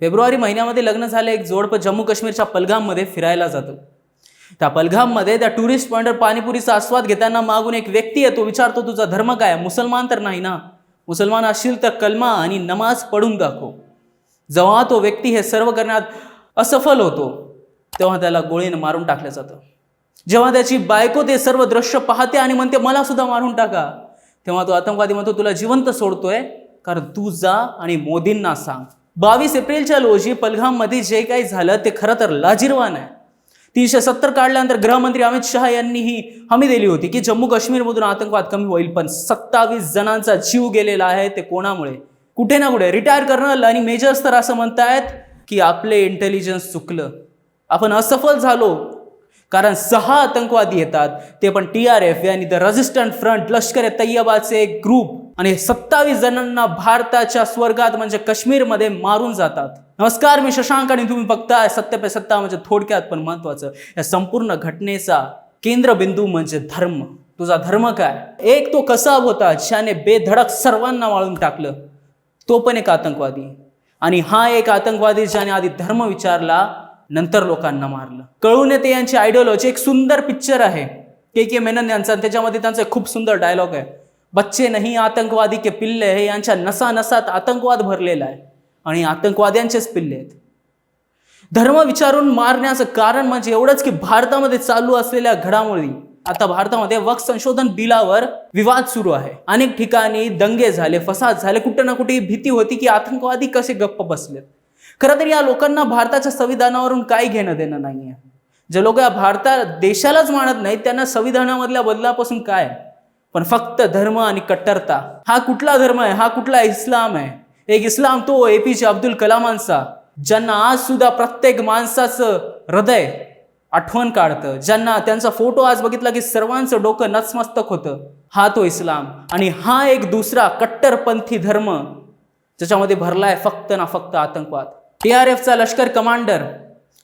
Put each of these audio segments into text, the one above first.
February महिन्यामध्ये लग्न झालं एक जोडपं जम्मू काश्मीरच्या पलगाममध्ये फिरायला जातं. त्या पलगाममध्ये त्या टुरिस्ट पॉइंटवर पाणीपुरीचा आस्वाद घेताना मागून एक व्यक्ती येतो विचारतो तुझा धर्म काय मुसलमान तर नाही ना? मुसलमान असशील तर कलमा आणि नमाज पडून दाखव. जेव्हा तो व्यक्ती हे सर्व करण्यात असफल होतो तेव्हा त्याला गोळीनं मारून टाकलं जातं. जेव्हा त्याची बायको ते सर्व दृश्य पाहते आणि म्हणते मला सुद्धा मारून टाका. तेव्हा तो आतंकवादी म्हणतो तुला जिवंत सोडतोय कारण तू जा आणि मोदींना सांग. बावीस एप्रिलच्या रोजी पलघाममध्ये जे काही झालं ते खरं तर लाजिरवान आहे. तीनशे सत्तर काढल्यानंतर गृहमंत्री अमित शहा यांनी ही हमी दिली होती की जम्मू काश्मीरमधून आतंकवाद कमी होईल पण सत्तावीस जणांचा जीव गेलेला आहे ते कोणामुळे? कुठे ना कुठे. रिटायर कर्नल आणि मेजर्स तर असं म्हणतायत की आपले इंटेलिजन्स चुकलं. आपण असफल झालो कारण सहा आतंकवादी येतात. ते पण टी आर एफ आणि the resistant front Lashkar e तय्यबाचे एक ग्रुप आणि सत्तावीस जणांना भारताच्या स्वर्गात म्हणजे काश्मीरमध्ये मारून जातात. नमस्कार मी शशांक आणि तुम्ही बघताय सत्य पे सत्ता म्हणजे थोडक्यात पण महत्वाचं या संपूर्ण घटनेचा केंद्रबिंदू म्हणजे धर्म. तुझा धर्म काय? एक तो कसा होता ज्याने बेधडक सर्वांना वाळून टाकलं? तो पण एक आतंकवादी. आणि हा एक आतंकवादी ज्याने आधी धर्म विचारला नंतर लोकांना मारलं. कळून येते यांची आयडिओलॉजी एक सुंदर पिक्चर आहे. के के मेनन यांचा आणि त्याच्यामध्ये त्यांचा खूप सुंदर डायलॉग आहे. बच्चे नाही आतंकवादी के पिल्ले हे यांच्या नसा नसात आतंकवाद भरलेला आहे आणि आतंकवाद्यांचेच पिल्ले आहेत. धर्म विचारून मारण्याचं कारण म्हणजे एवढंच की भारतामध्ये चालू असलेल्या घडामोडी. आता भारतामध्ये वक्फ संशोधन बिलावर विवाद सुरू आहे. अनेक ठिकाणी दंगे झाले फसाद झाले कुठं ना कुठे भीती होती की आतंकवादी कसे गप्प बसलेत. खरं तर या लोकांना भारताच्या संविधानावरून काही घेणं देणं नाहीये. जे लोक या भारता देशालाच मानत नाहीत त्यांना संविधानामधल्या बदलापासून काय? पण फक्त धर्म आणि कट्टरता. हा कुठला धर्म आहे? हा कुठला इस्लाम आहे? एक इस्लाम तो ए पी जे अब्दुल कलामांचा. ज्यांना आज सुद्धा प्रत्येक माणसाचं हृदय आठवण काढतं. ज्यांना त्यांचा फोटो आज बघितला की सर्वांचं डोकं नचमस्तक होतं. हा तो इस्लाम. आणि हा एक दुसरा कट्टरपंथी धर्म ज्याच्यामध्ये भरलाय फक्त ना फक्त आतंकवाद. टी आर एफचा लष्कर कमांडर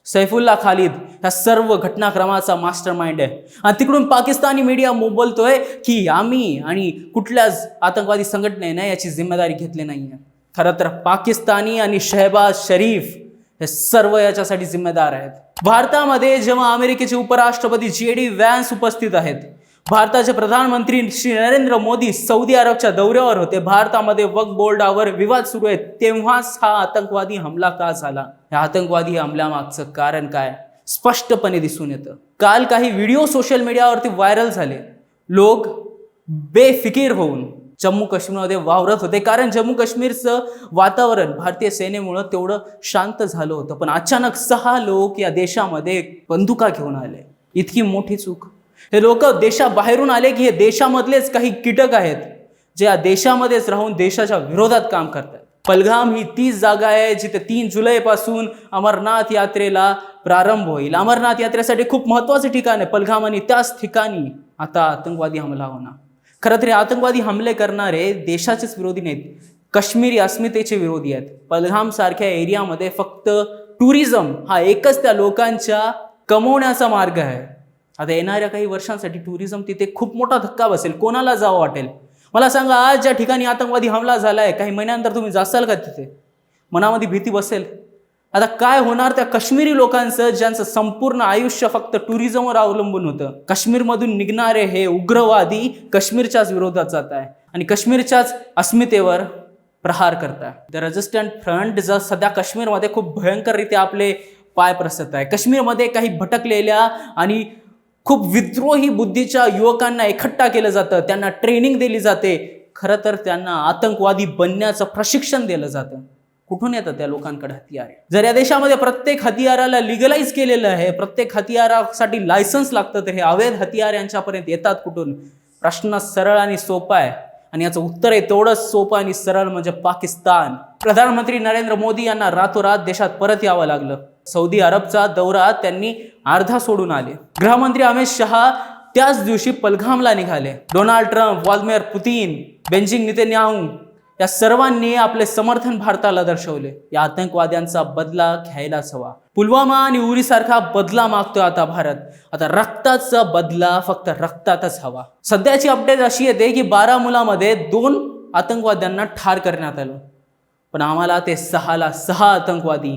सैफुल्ला खालिद ह्या सर्व घटनाक्रमाचा मास्टर माइंड आहे. आणि तिकडून पाकिस्तानी मीडिया बोलतोय की आम्ही आणि कुठल्याच आतंकवादी संघटनेने याची जिम्मेदारी घेतली नाही आहे खरं तर पाकिस्तानी आणि शहबाज शरीफ हे सर्व याच्यासाठी जिम्मेदार आहेत. भारतामध्ये जेव्हा अमेरिकेचे उपराष्ट्रपती जे डी व्हॅन्स उपस्थित आहेत भारताचे प्रधानमंत्री श्री नरेंद्र मोदी सौदी अरबच्या दौऱ्यावर होते. भारतामध्ये वक बोर्डावर विवाद सुरू आहे तेव्हाच हा आतंकवादी हमला का झाला? या आतंकवादी हमल्यामागचं कारण काय? स्पष्टपणे दिसून येतं. काल काही व्हिडिओ सोशल मीडियावरती व्हायरल झाले. लोक बेफिकीर होऊन जम्मू काश्मीरमध्ये वावरत होते. कारण जम्मू काश्मीरचं वातावरण भारतीय सेनेमुळं तेवढं शांत झालं होतं. पण अचानक सहा लोक या देशामध्ये बंदुका घेऊन आले. इतकी मोठी चूक. हे लोक देशाबाहेरून आले की हे देशामधलेच काही कीटक आहेत जे या देशामध्येच राहून देशाच्या विरोधात काम करतात. पलगाम ही तीच जागा आहे जिथे तीन जुलैपासून अमरनाथ यात्रेला प्रारंभ होईल. अमरनाथ यात्रेसाठी खूप महत्त्वाचं ठिकाण आहे. पलगाम आणि त्याच ठिकाणी आता आतंकवादी हमला होणार. खरं तरी आतंकवादी हमले करणारे देशाचेच विरोधी नाहीत काश्मीरी अस्मितेचे विरोधी आहेत. पलगाम सारख्या एरियामध्ये फक्त टुरिझम हा एकच त्या लोकांच्या कमवण्याचा मार्ग आहे. आता येणाऱ्या काही वर्षांसाठी टुरिझम तिथे खूप मोठा धक्का बसेल. कोणाला जावं वाटेल? मला सांगा आज ज्या ठिकाणी आतंकवादी हमला झालाय काही महिन्यानंतर तुम्ही जासाल का तिथे? मनामध्ये भीती बसेल. आता काय होणार त्या काश्मीरी लोकांचं ज्यांचं संपूर्ण आयुष्य फक्त टुरिझमवर अवलंबून होतं? काश्मीरमधून निघणारे हे उग्रवादी काश्मीरच्याच विरोधात जात आहे आणि काश्मीरच्याच अस्मितेवर प्रहार करताय. द रेजिस्टंट फ्रंट जर सध्या काश्मीरमध्ये खूप भयंकररित्या आपले पाय प्रसत आहे. काश्मीरमध्ये काही भटकलेल्या आणि खूप विद्रोही बुद्धीच्या युवकांना एकट्ठा केलं जातं त्यांना ट्रेनिंग दिली जाते. खरं तर त्यांना आतंकवादी बनण्याचं प्रशिक्षण दिलं जातं. कुठून येतं त्या लोकांकडे हतियार जर या देशामध्ये प्रत्येक हतियाराला लिगलाइज केलेलं आहे प्रत्येक हतियारासाठी लायसन्स लागतं तर हे अवैध हतियार यांच्यापर्यंत येतात कुठून? प्रश्न सरळ आणि सोपा आहे. आणि याचं उत्तर आहे तेवढंच सोपं आणि सरळ म्हणजे पाकिस्तान. प्रधानमंत्री नरेंद्र मोदी यांना रातोरात देशात परत यावं लागलं. सौदी अरबचा दौरा त्यांनी अर्धा सोडून आले. गृहमंत्री अमित शहा त्याच दिवशी पलघामला निघाले. Donald Trump Vladimir Putin Benjamin Netanyahu या सर्वांनी आपले समर्थन भारताला दर्शवले. या आतंकवाद्यांचा बदला घ्यायलाच हवा पुलवामा आणि उरीसारखा बदला मागतोय आता भारत. आता रक्ताचा बदला फक्त रक्तातच हवा. सध्याची अपडेट अशी येते की बारामुलामध्ये दोन आतंकवाद्यांना ठार करण्यात आलं. पण आम्हाला ते सहाला सहा आतंकवादी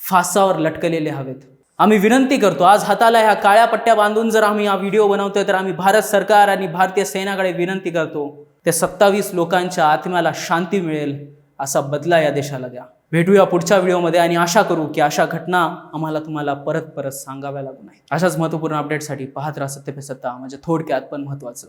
फासावर लटकलेले हवेत. आम्ही विनंती करतो आज हाताला ह्या काळ्या पट्ट्या बांधून जर आम्ही हा व्हिडिओ बनवतोय तर आम्ही भारत सरकार आणि भारतीय सैन्याकडे विनंती करतो त्या सत्तावीस लोकांच्या आत्म्याला शांती मिळेल असा बदला या देशाला द्या. भेटूया पुढच्या व्हिडिओमध्ये आणि आशा करू की अशा घटना आम्हाला तुम्हाला परत परत सांगाव्या लागू नाही अशाच महत्त्वपूर्ण अपडेटसाठी पाहत राहा सत्य पे सत्ता म्हणजे थोडक्यात पण महत्त्वाचं.